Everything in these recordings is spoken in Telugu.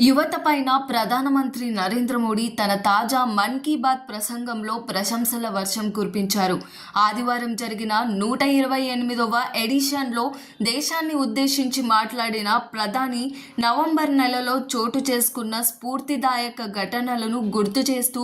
యువత పైన ప్రధానమంత్రి నరేంద్ర మోడీ తన తాజా మన్ కీ బాత్ ప్రసంగంలో ప్రశంసల వర్షం కురిపించారు. ఆదివారం జరిగిన నూట ఇరవై ఎనిమిదవ ఎడిషన్లో దేశాన్ని ఉద్దేశించి మాట్లాడిన ప్రధాని నవంబర్ నెలలో చోటు చేసుకున్న స్ఫూర్తిదాయక ఘటనలను గుర్తు చేస్తూ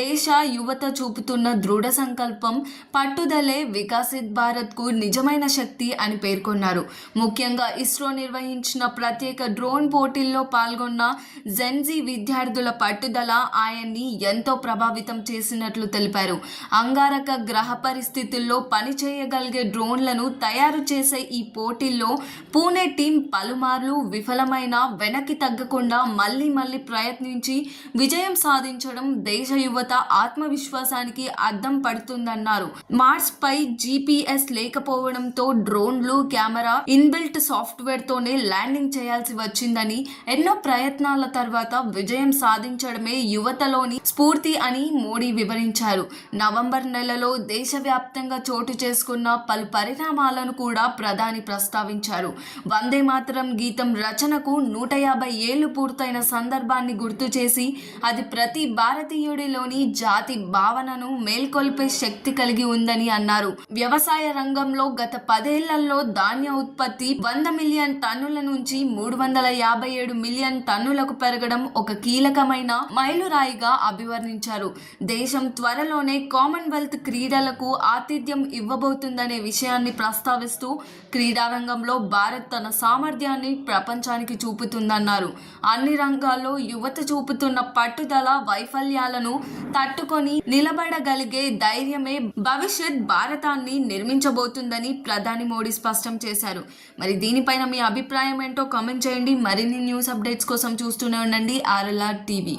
దేశ యువత చూపుతున్న దృఢ సంకల్పం పట్టుదలే వికాసిత్ భారత్కు నిజమైన శక్తి అని పేర్కొన్నారు. ముఖ్యంగా ఇస్రో నిర్వహించిన ప్రత్యేక డ్రోన్ పోటీల్లో పాల్గొన్న జెన్జీ విద్యార్థుల పట్టుదల ఆయన్ని ఎంతో ప్రభావితం చేసినట్లు తెలిపారు. అంగారక గ్రహ పరిస్థితుల్లో పనిచేయగలిగే డ్రోన్లను తయారు చేసే ఈ పోటీల్లో పూణే టీం పలుమార్లు విఫలమైన వెనక్కి తగ్గకుండా మళ్ళీ మళ్ళీ ప్రయత్నించి విజయం సాధించడం దేశ యువత ఆత్మవిశ్వాసానికి అద్దం పడుతుందన్నారు. మార్స్ పై జీపీఎస్ లేకపోవడంతో డ్రోన్లు కెమెరా ఇన్బిల్ట్ సాఫ్ట్వేర్ తోనే ల్యాండింగ్ చేయాల్సి వచ్చిందని ఎన్నో ప్రయత్నాల తర్వాత విజయం సాధించడమే యువతలోని స్ఫూర్తి అని మోడీ వివరించారు. నవంబర్ నెలలో దేశవ్యాప్తంగా చోటు చేసుకున్న పలు పరిణామాలను కూడా ప్రధాని ప్రస్తావించారు. వందే మాతరం గీతం రచనకు నూట యాభై ఏళ్ళు పూర్తయిన సందర్భాన్ని గుర్తు చేసి అది ప్రతి భారతీయుడిలోని జాతి భావనను మేల్కొల్పే శక్తి కలిగి ఉందని అన్నారు. వ్యవసాయ రంగంలో గత పదేళ్ళలో ధాన్య ఉత్పత్తి వంద మిలియన్ టన్నుల నుంచి మూడు వందల యాభై ఏడు మిలియన్ టన్నులకు పెరగడం ఒక కీలకమైన మైలురాయిగా అభివర్ణించారు. దేశం త్వరలోనే కామన్వెల్త్ క్రీడలకు ఆతిథ్యం ఇవ్వబోతుందనే విషయాన్ని ప్రస్తావిస్తూ క్రీడారంగంలో భారత్ తన సామర్థ్యాన్ని ప్రపంచానికి చూపుతుందన్నారు. అన్ని రంగాల్లో యువత చూపుతున్న పట్టుదల వైఫల్యాలను తట్టుకొని నిలబడగలిగే ధైర్యమే భవిష్యత్ భారతాన్ని నిర్మించబోతుందని ప్రధాని మోడీ స్పష్టం చేశారు. మరి దీనిపైన మీ అభిప్రాయం ఏంటో కామెంట్ చేయండి. మరిన్ని న్యూస్ అప్డేట్స్ కోసం కోసం చూస్తూనే ఉండండి ఆర్ఎల్ఆర్ టీవీ.